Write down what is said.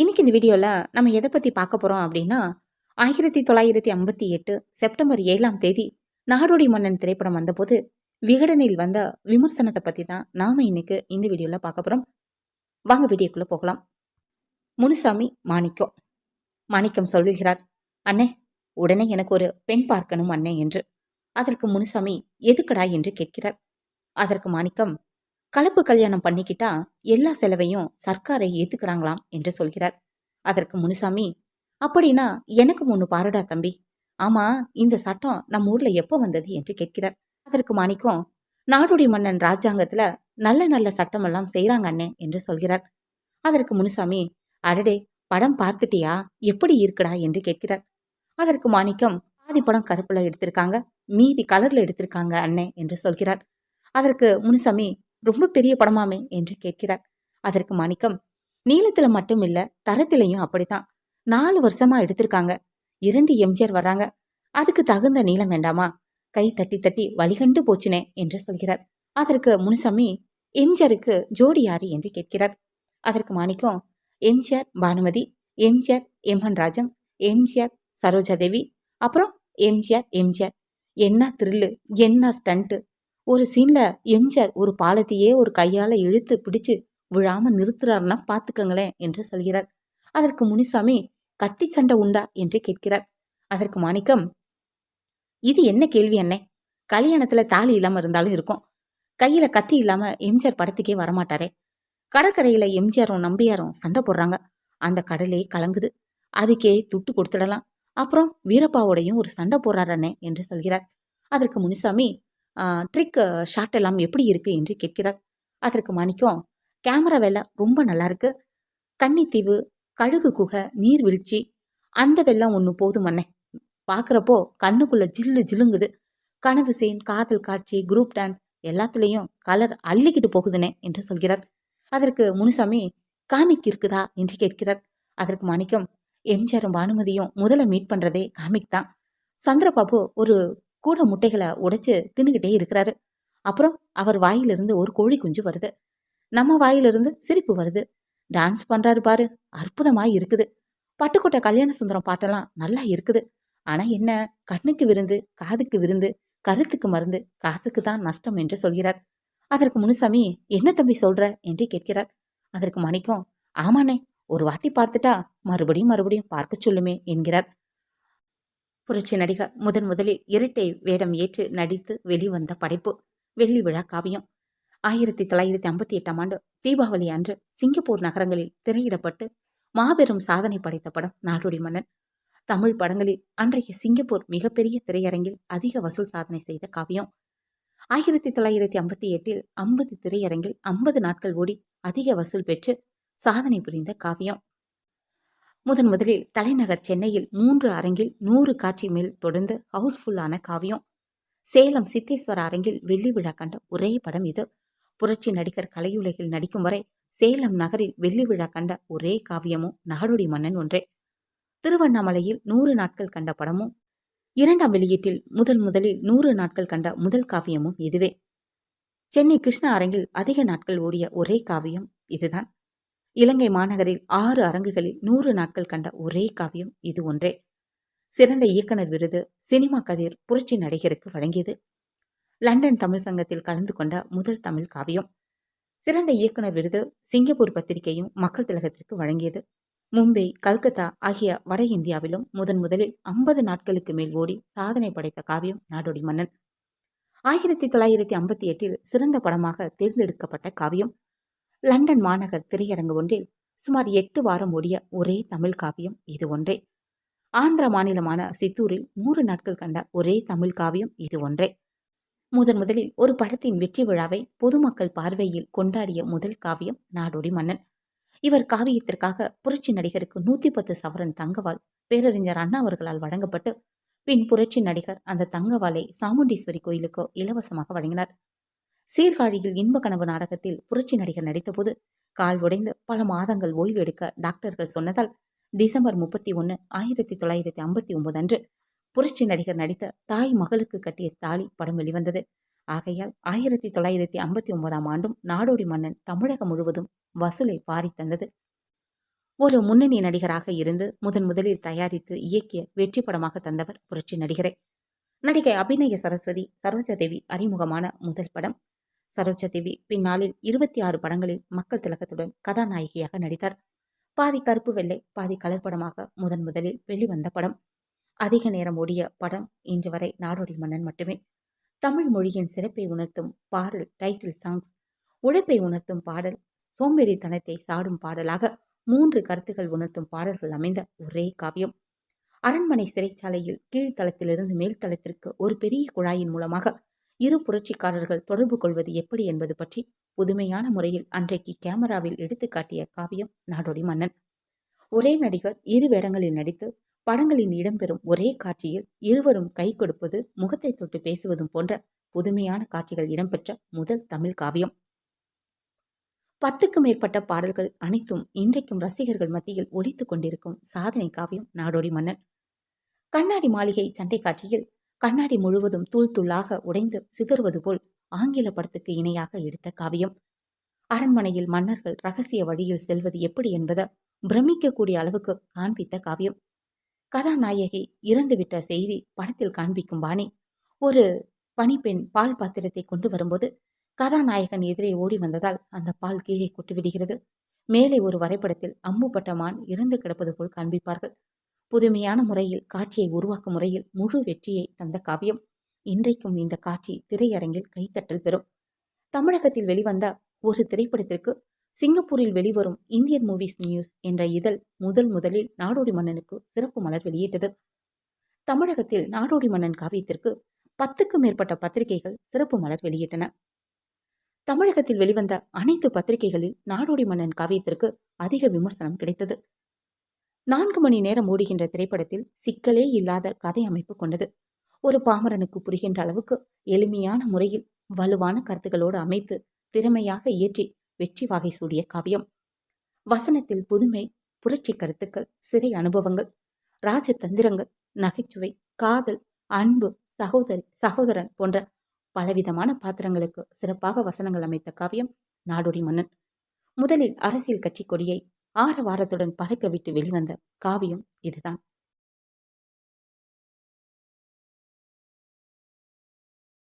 இன்னைக்கு இந்த வீடியோவில் நம்ம எதை பற்றி பார்க்க போகிறோம் அப்படின்னா ஆயிரத்தி தொள்ளாயிரத்தி ஐம்பத்தி எட்டு செப்டம்பர் ஏழாம் தேதி நாடோடி மன்னன் திரைப்படம் வந்தபோது விகடனில் வந்த விமர்சனத்தை பற்றி தான் நாம் இன்னைக்கு இந்த வீடியோவில் பார்க்க போகிறோம் வாங்க வீடியோக்குள்ளே போகலாம். முனுசாமி மாணிக்கம். மாணிக்கம் சொல்லுகிறார் அண்ணே உடனே எனக்கு ஒரு பெண் பார்க்கணும் அண்ணே என்று. அதற்கு முனுசாமி எதுக்கடா? என்று கேட்கிறார். அதற்கு மாணிக்கம் கலப்பு கல்யாணம் பண்ணிக்கிட்டா எல்லா செலவையும் சர்க்காரை ஏத்துக்கிறாங்களாம் என்று சொல்கிறார். அதற்கு முனுசாமி அப்படின்னா எனக்கு ஒன்று பாருடா தம்பி. ஆமா இந்த சட்டம் நம்ம ஊர்ல எப்போ வந்தது? என்று கேட்கிறார். அதற்கு மாணிக்கம் நாடோடி மன்னன் ராஜாங்கத்துல நல்ல நல்ல சட்டம் எல்லாம் செய்யறாங்க அண்ணே என்று சொல்கிறார். அதற்கு முனுசாமி அடடே படம் பார்த்துட்டியா? எப்படி இருக்குடா? என்று கேட்கிறார். அதற்கு மாணிக்கம் பாதி படம் கருப்புல எடுத்திருக்காங்க மீதி கலர்ல எடுத்திருக்காங்க அண்ணே என்று சொல்கிறார். அதற்கு முனுசாமி ரொம்ப பெரிய படமாமே என்று கேட்கிறார் அதற்கு மாணிக்கம் நீளத்துல மட்டும் இல்ல தரத்திலையும் அப்படித்தான். நாலு வருஷமா எடுத்திருக்காங்க. இரண்டு எம்ஜிஆர் வர்றாங்க. அதுக்கு தகுந்த நீளம் வேண்டாமா? கை தட்டி தட்டி வழிகண்டு போச்சுனே என்று சொல்கிறார். அதற்கு முனுசாமி எம்ஜிஆருக்கு ஜோடி யாரு என்று கேட்கிறார். அதற்கு மாணிக்கம் எம்ஜிஆர் பானுமதி எம்ஜிஆர் எம்ஹன் ராஜம் எம்ஜிஆர் சரோஜாதேவி அப்புறம் எம்ஜிஆர் எம்ஜிஆர். என்ன த்ரில்லு என்ன ஸ்டண்ட்டு ஒரு சீனில் எம்ஜிஆர் ஒரு பாலத்தையே ஒரு கையால் இழுத்து பிடிச்சு விழாமல் நிறுத்துறாருன்னா பார்த்துக்கங்களேன் என்று சொல்கிறார். அதற்கு முனிசாமி கத்தி சண்டை உண்டா? என்று கேட்கிறார். அதற்கு மாணிக்கம் இது என்ன கேள்வி அண்ணே? கல்யாணத்தில் தாலி இல்லாமல் இருந்தாலும் இருக்கும். கையில் கத்தி இல்லாமல் எம்ஜிஆர் படத்துக்கே வரமாட்டாரே. கடற்கரையில் எம்ஜிஆரும் நம்பியாரும் சண்டை போடுறாங்க. அந்த கடலே கலங்குது. அதுக்கே துட்டு கொடுத்துடலாம். அப்புறம் வீரப்பாவோடையும் ஒரு சண்டை போடுறாரண்ணே என்று சொல்கிறார். அதற்கு முனிசாமி ட்ரிக் ஷாட் எல்லாம் எப்படி இருக்குது என்று கேட்கிறார். அதற்கு மாணிக்கம் கேமரா வேலை ரொம்ப நல்லா இருக்கு. கன்னித்தீவு கழுகு குகை நீர்வீழ்ச்சி அந்த வெள்ளம் ஒன்று போதும் அண்ணே. பார்க்குறப்போ கண்ணுக்குள்ளே ஜில்லு ஜிலுங்குது கனவு சீன் காதல் காட்சி குரூப் டான்ஸ் எல்லாத்துலேயும் கலர் அள்ளிக்கிட்டு போகுதுனே என்று சொல்கிறார். அதற்கு முனுசாமி காமிக் இருக்குதா என்று கேட்கிறார். அதற்கு மாணிக்கம் எம்ஜிஆரும் பானுமதியும் முதல்ல மீட் பண்ணுறதே காமிக் தான். சந்திரபாபு ஒரு கூட முட்டைகளை உடைச்சு தின்னுகிட்டே இருக்கிறாரு. அப்புறம் அவர் வாயிலிருந்து ஒரு கோழி குஞ்சு வருது. நம்ம வாயிலிருந்து சிரிப்பு வருது. டான்ஸ் பண்றாரு பாரு அற்புதமாக இருக்குது. பட்டுக்கோட்டை கல்யாண சுந்தரம் பாட்டெல்லாம் நல்லா இருக்குது. ஆனா என்ன கண்ணுக்கு விருந்து காதுக்கு விருந்து கருத்துக்கு மருந்து காசுக்கு தான் நஷ்டம் என்று சொல்கிறார். அதற்கு முனுசாமி என்ன தம்பி சொல்ற? என்று கேட்கிறார். அதற்கு மணிக்கும் ஆமாண்ணே ஒரு வாட்டி பார்த்துட்டா மறுபடியும் மறுபடியும் பார்க்க சொல்லுமே என்கிறார். புரட்சி நடிகர் முதன் முதலில் இரட்டை வேடம் ஏற்று நடித்து வெளிவந்த படைப்பு வெள்ளி விழா காவியம். ஆயிரத்தி தொள்ளாயிரத்தி ஐம்பத்தி எட்டாம் ஆண்டு தீபாவளி அன்று சிங்கப்பூர் நகரங்களில் திரையிடப்பட்டு மாபெரும் சாதனை படைத்த படம் நாடோடி மன்னன். தமிழ் படங்களில் அன்றைய சிங்கப்பூர் மிகப்பெரிய திரையரங்கில் அதிக வசூல் சாதனை செய்த காவியம். ஆயிரத்தி தொள்ளாயிரத்தி ஐம்பத்தி எட்டில் ஐம்பது திரையரங்கில் ஐம்பது நாட்கள் ஓடி அதிக வசூல் பெற்று சாதனை புரிந்த காவியம். முதன் முதலில் தலைநகர் சென்னையில் மூன்று அரங்கில் நூறு காட்சி மேல் தொடர்ந்து ஹவுஸ்ஃபுல்லான காவியம். சேலம் சித்தேஸ்வர அரங்கில் வெள்ளி விழா கண்ட ஒரே படம் இது. புரட்சி நடிகர் கலையுலகில் நடிக்கும் வரை சேலம் நகரில் வெள்ளி விழா கண்ட ஒரே காவியமும் நாடோடி மன்னன் ஒன்றே. திருவண்ணாமலையில் நூறு நாட்கள் கண்ட படமும் இரண்டாம் வெளியீட்டில் முதல் முதலில் நூறு நாட்கள் கண்ட முதல் காவியமும் இதுவே. சென்னை கிருஷ்ண அரங்கில் அதிக நாட்கள் ஓடிய ஒரே காவியம் இதுதான். இலங்கை மாநகரில் ஆறு அரங்குகளில் நூறு நாட்கள் கண்ட ஒரே காவியம் இது ஒன்றே. சிறந்த இயக்குனர் விருது சினிமா கதிர் புரட்சி நடிகருக்கு வழங்கியது. லண்டன் தமிழ் சங்கத்தில் கலந்து கொண்ட முதல் தமிழ் காவியம். சிறந்த இயக்குனர் விருது சிங்கப்பூர் பத்திரிகையும் மக்கள் திலகத்திற்கு வழங்கியது. மும்பை கல்கத்தா ஆகிய வட இந்தியாவிலும் முதன் முதலில் ஐம்பது நாட்களுக்கு மேல் ஓடி சாதனை படைத்த காவியம் நாடோடி மன்னன். ஆயிரத்தி தொள்ளாயிரத்தி ஐம்பத்தி எட்டில் சிறந்த படமாக தேர்ந்தெடுக்கப்பட்ட காவியம். லண்டன் மாநகர் திரையரங்கு ஒன்றில் சுமார் எட்டு வாரம் ஓடிய ஒரே தமிழ் காவியம் இது ஒன்றே. ஆந்திர மாநிலமான சித்தூரில் நூறு நாட்கள் கண்ட ஒரே தமிழ் காவியம் இது ஒன்றே. முதன் முதலில் ஒரு படத்தின் வெற்றி விழாவை பொதுமக்கள் பார்வையில் கொண்டாடிய முதல் காவியம் நாடோடி மன்னன். இவர் காவியத்திற்காக புரட்சி நடிகருக்கு நூத்தி பத்து சவரன் தங்கவால் பேரறிஞர் அண்ணா அவர்களால் வழங்கப்பட்டு பின் புரட்சி நடிகர் அந்த தங்கவாலை சாமுண்டீஸ்வரி கோயிலுக்கு இலவசமாக வழங்கினார். சீர்காழியில் இன்ப கனவு நாடகத்தில் புரட்சி நடிகர் நடித்தபோது கால் உடைந்து பல மாதங்கள் ஓய்வு எடுக்க டாக்டர்கள் சொன்னதால் டிசம்பர் முப்பத்தி ஒன்று ஆயிரத்தி தொள்ளாயிரத்தி ஐம்பத்தி ஒன்பது அன்று புரட்சி நடிகர் நடித்த தாய் மகளுக்கு கட்டிய தாலி படம் வெளிவந்தது. ஆகையால் ஆயிரத்தி தொள்ளாயிரத்தி ஐம்பத்தி ஒன்பதாம் ஆண்டும் நாடோடி மன்னன் தமிழகம் முழுவதும் வசூலை பாரி தந்தது. ஒரு முன்னணி நடிகராக இருந்து முதன் முதலில் தயாரித்து இயக்கிய வெற்றி படமாக தந்தவர் புரட்சி நடிகரே. நடிகை அபிநய சரஸ்வதி சரோஜாதேவி அறிமுகமான முதல் படம் சரோஜதேவி பின்னாளில் இருபத்தி ஆறு படங்களில் மக்கள் திலகத்துடன் கதாநாயகியாக நடித்தார். பாதி கருப்பு வெள்ளை பாதி கலர் படமாக முதன் முதலில் வெளிவந்த படம். அதிக நேரம் ஓடிய படம் இன்று வரை நாடோடி மன்னன் மட்டுமே. தமிழ் மொழியின் சிறப்பை உணர்த்தும் பாடல் டைட்டில் சாங்ஸ் உழைப்பை உணர்த்தும் பாடல் சோம்பேறித்தனத்தை சாடும் பாடலாக மூன்று கருத்துக்கள் உணர்த்தும் பாடல்கள் அமைந்த ஒரே காவியம். அரண்மனை சிறைச்சாலையில் கீழ்த்தளத்திலிருந்து மேல்தளத்திற்கு ஒரு பெரிய குழாயின் மூலமாக இரு புரட்சிக்காரர்கள் தொடர்பு கொள்வது எப்படி என்பது பற்றி புதுமையான முறையில் அன்றைக்கு கேமராவில் எடுத்து காட்டிய காவியம் நாடோடி மன்னன். ஒரே நடிகர் இரு வேடங்களில் நடித்து படங்களின் இடம்பெறும் ஒரே காட்சியில் இருவரும் கை கொடுப்பது முகத்தை தொட்டு பேசுவதும் போன்ற புதுமையான காட்சிகள் இடம்பெற்ற முதல் தமிழ் காவியம். பத்துக்கும் மேற்பட்ட பாடல்கள் அனைத்தும் இன்றைக்கும் ரசிகர்கள் மத்தியில் ஒலித்துக் கொண்டிருக்கும் சாதனை காவியம் நாடோடி மன்னன். கண்ணாடி மாளிகை சண்டை காட்சியில் கண்ணாடி முழுவதும் தூள் தூளாக உடைந்து சிதறுவது போல் ஆங்கில படத்துக்கு இணையாக எடுத்த காவியம். அரண்மனையில் மன்னர்கள் ரகசிய வழியில் செல்வது எப்படி என்பதை பிரமிக்கக்கூடிய அளவுக்கு காண்பித்த காவியம். கதாநாயகி இறந்துவிட்ட செய்தி படத்தில் காண்பிக்கும் பாணி. ஒரு பணிப்பெண் பால் பாத்திரத்தை கொண்டு வரும்போது கதாநாயகன் எதிரே ஓடி வந்ததால் அந்த பால் கீழே கொட்டுவிடுகிறது. மேலே ஒரு வரைபடத்தில் அம்புப்பட்ட மான் இறந்து கிடப்பது போல் காண்பிப்பார்கள். புதுமையான முறையில் காட்சியை உருவாக்கும் முறையில் முழு வெற்றியை தந்த காவியம் இன்றைக்கும் இந்த காட்சி திரையரங்கில் கைத்தட்டல் பெறும். தமிழகத்தில் வெளிவந்த ஒரு திரைப்படத்திற்கு சிங்கப்பூரில் வெளிவரும் இந்தியன் மூவிஸ் நியூஸ் என்ற இதழ் முதல் முதலில் நாடோடி மன்னனுக்கு சிறப்பு மலர் வெளியிட்டது தமிழகத்தில் நாடோடி மன்னன் காவியத்திற்கு பத்துக்கும் மேற்பட்ட பத்திரிகைகள் சிறப்பு மலர் வெளியிட்டன. தமிழகத்தில் வெளிவந்த அனைத்து பத்திரிகைகளில் நாடோடி மன்னன் காவியத்திற்கு அதிக விமர்சனம் கிடைத்தது. நான்கு மணி நேரம் ஓடுகின்ற திரைப்படத்தில் சிக்கலே இல்லாத கதை அமைப்பு கொண்டது. ஒரு பாமரனுக்கு புரிகின்ற அளவுக்கு எளிமையான முறையில் வலுவான கருத்துக்களோடு அமைத்து திறமையாக இயற்றி வெற்றி வாகை சூடிய காவியம். வசனத்தில் புதுமை புரட்சி கருத்துக்கள் சிறை அனுபவங்கள் ராஜதந்திரங்கள் நகைச்சுவை காதல் அன்பு சகோதரி சகோதரன் போன்ற பலவிதமான பாத்திரங்களுக்கு சிறப்பாக வசனங்கள் அமைத்த காவியம் நாடோடி மன்னன். முதலில் அரசியல் கட்சி கொடியை ஆரவாரத்துடன் பறக்க விட்டு வெளிவந்த காவியம் இதுதான்.